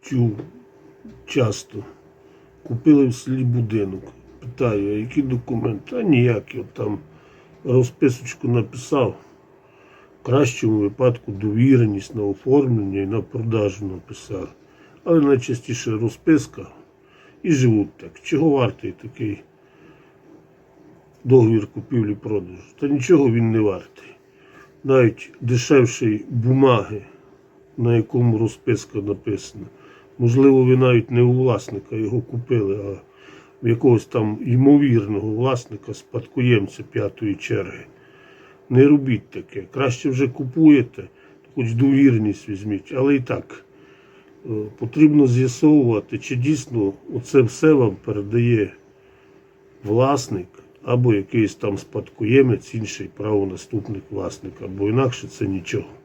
чув часто. Купили в селі будинок. Питаю, а які документи? А ніякі. От там розписочку написав. В кращому випадку довіреність на оформлення і на продажу написав. Але найчастіше розписка і живуть так. Чого вартий такий договір купівлі-продажу? Та нічого він не вартий. Навіть дешевшої бумаги, на якому розписка написана. Можливо, ви навіть не у власника його купили, а в якогось там ймовірного власника, спадкоємця п'ятої черги. Не робіть таке. Краще вже купуєте, хоч довірність візьміть, але і так е, потрібно з'ясовувати, чи дійсно оце все вам передає власник або якийсь там спадкоємець, інший правонаступник власника, бо інакше це нічого.